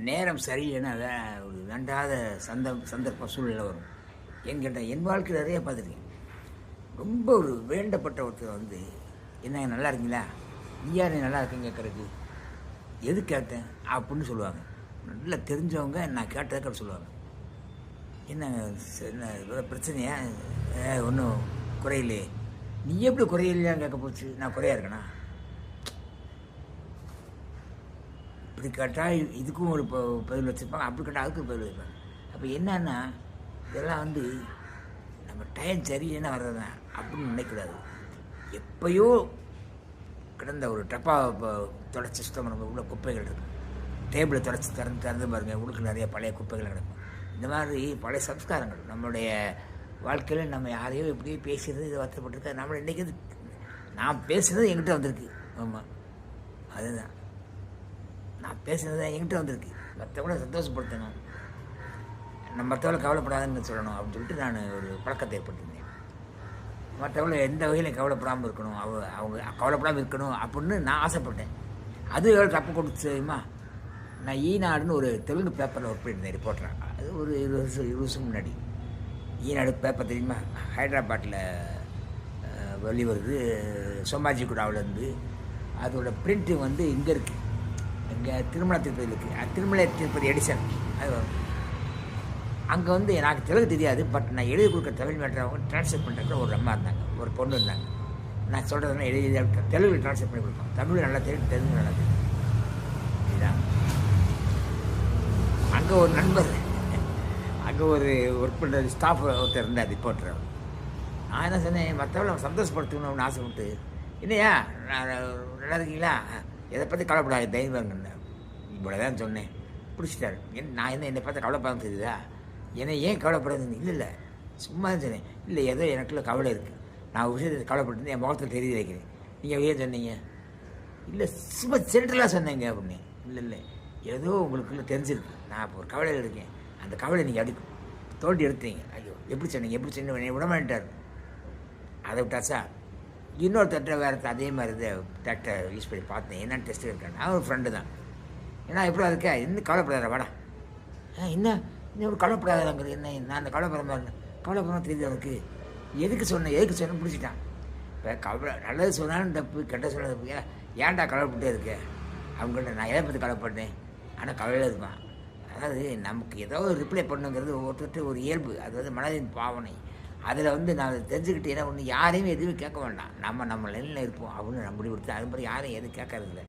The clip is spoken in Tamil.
நேரம் சரியில்லைன்னா வே- ஒரு வேண்டாத சந்த சந்தர்ப்ப சூழ்நிலை வரும். என்கிட்ட என் வாழ்க்கையில் நிறைய பார்த்துருக்கேன். ரொம்ப ஒரு வேண்டப்பட்ட ஒருத்தர் வந்து என்னங்க நல்லா இருக்கீங்களா? நீ யார்? நல்லா இருக்கீங்க? கேட்கறதுக்கு எது கேட்டேன்? அப்படின்னு சொல்லுவாங்க. நல்லா தெரிஞ்சவங்க நான் கேட்டதுக்கு சொல்லுவாங்க. என்னங்க என்ன பிரச்சனையா? ஒன்றும் குறையிலே நீ எப்படி குறையிலையான்னு கேட்க போச்சு? நான் குறையா இருக்கேனா? இது கேட்டால் இதுக்கும் ஒரு ப- பதில் வச்சுருப்பாங்க. அப்படி கேட்டால் அதுக்கும் பதில் வச்சுருப்பாங்க. அப்போ என்னன்னா இதெல்லாம் வந்து நம்ம டைம் சரியில்லைன்னா வர்றதுதான் அப்படின்னு நினைக்கூடாது எப்பயோ கிடந்த ஒரு டப்பா இப்போ தொடச்சி சுத்தம் நம்ம உள்ள குப்பைகள் இருக்கும். டேபிளை தொடச்சி திறந்து திறந்து பாருங்கள் உள்ளுக்கு நிறைய பழைய குப்பைகள் கிடக்கும். இந்த மாதிரி பழைய சம்ஸ்காரங்கள். நம்மளுடைய வாழ்க்கையில் நம்ம யாரையோ எப்படியோ பேசுகிறது இது வருத்தப்பட்டிருக்க நம்மளை இன்றைக்கி நான் பேசுகிறது என்கிட்ட வந்திருக்கு. ஆமாம் அதுதான். நான் பேசுனது தான் என்கிட்ட வந்திருக்கு. மற்றவங்கள சந்தோஷப்படுத்தணும். நம்ம மற்றவங்களை கவலைப்படாதுன்னு சொல்லணும் அப்படின்னு சொல்லிட்டு நான் ஒரு பழக்கத்தை ஏற்படுத்தியிருந்தேன். மற்றவங்களை எந்த வகையிலும் கவலைப்படாமல் இருக்கணும். அவ அவங்க கவலைப்படாமல் இருக்கணும் அப்படின்னு நான் ஆசைப்பட்டேன். அது எவ்வளோ தப்பு கொடுத்து தெரியுமா? நான் ஈநாடுன்னு ஒரு தெலுங்கு பேப்பரில் ஒர்க் பண்ணியிருந்தேன் ரிப்போர்ட்டராக அது ஒரு இருபது வருஷம் இருபது வருஷம் முன்னாடி. ஈநாடு பேப்பர் தெரியுமா? ஹைதராபாட்டில் வெளிவருது. சோமாஜி குடாவிலேருந்து அதோட பிரிண்ட்டு வந்து இங்கே இருக்குது இங்கே திருமண திருப்பதி இருக்குது திருமலை திருப்பதி எடிசன் அது வரும். அங்கே வந்து எனக்கு தெலுங்கு தெரியாது பட் நான் எழுதி கொடுக்குற தமிழ் மேட்டர் டிரான்ஸ்லேட் பண்ணுறதுக்கு ஒரு அம்மா இருந்தாங்க. ஒரு பொண்ணு இருந்தாங்க. நான் சொல்கிறதுனா எழுதி தெலுங்கு டிரான்ஸ்லேட் பண்ணி கொடுப்போம் தமிழ் நல்லா தெரியும் தெலுங்கு நல்லா தெரியும். இதுதான் அங்கே ஒரு நண்பர் அங்கே ஒரு ஒர்க் பண்ணுற ஸ்டாஃப் ஒருத்தர் இருந்தார் ரிப்போர்ட்டர் நான் என்ன சொன்னேன் மற்றவங்களை சந்தோஷப்படுத்தணும்னு ஆசைப்பட்டு என்னையா நல்லா இருக்கீங்களா? எதை பற்றி கவலைப்படாது தைரியங்க இவ்வளோ தான் சொன்னேன். பிடிச்சிட்டாரு. என் நான் என்ன என்னை பார்த்து கவலைப்படாமல் தெரியுதா? என்னை ஏன் கவலைப்படாதுன்னு இல்லை இல்லை சும்மா தான் சொன்னேன். இல்லை ஏதோ எனக்குள்ள கவலை இருக்குது நான் விஷயத்தை கவலைப்பட்டு என் முகத்தில் தெரிய வைக்கிறேன். நீங்கள் ஏன் சொன்னீங்க? இல்லை சும்மா சென்ட்ரலாக சொன்னீங்க அப்படின்னு. இல்லை இல்லை. ஏதோ உங்களுக்குள்ளே தெரிஞ்சிருக்கு. நான் இப்போ ஒரு கவலையில் இருக்கேன். அந்த கவலை நீங்கள் எடுக்கும் தோண்டி எடுத்தீங்க ஐயோ எப்படி சொன்னீங்க? எப்படி சொன்னீங்க விடமாட்டார் அதை விட்டாச்சா? இன்னொருத்தட்ட வேறு அதே மாதிரி இதை தட்டை யூஸ் பண்ணி பார்த்தேன். என்னென்னு டெஸ்ட் இருக்கேன் நான் ஒரு ஃப்ரெண்டு தான். ஏன்னா எப்படி இருக்க. இன்னும் கவலைப்படாத வாடா. ஆ என்ன? இன்னும் ஒரு என்ன? நான் அந்த கவலைப்படாம இருந்தேன் தெரியுது அவருக்கு எதுக்கு சொன்னேன் எதுக்கு சொன்னேன் பிடிச்சிட்டான். இப்போ கவலை நல்லது சொன்னாலும் தப்பு கெட்ட சொன்னது தப்பு. ஏன்டா கவலைப்பட்டே இருக்க? அவங்கள்ட்ட நான் எதை பற்றி கவலைப்பட்டேன்? ஆனால் கவலையில் இருப்பான். அதாவது நமக்கு ஏதோ ஒரு ரிப்ளை பண்ணுங்கிறது ஒவ்வொருத்தர் ஒரு இயல்பு. அது வந்து மனதின் பாவனை. அதில் வந்து நான் தெரிஞ்சுக்கிட்டேன்னா ஒன்று யாரையும் எதுவும் கேட்க வேண்டாம். நம்ம நம்ம நிலையில் இருப்போம் அப்படின்னு நம்ம முடிவு கொடுத்து அது மாதிரி யாரையும் எதுவும் கேட்கறதில்ல.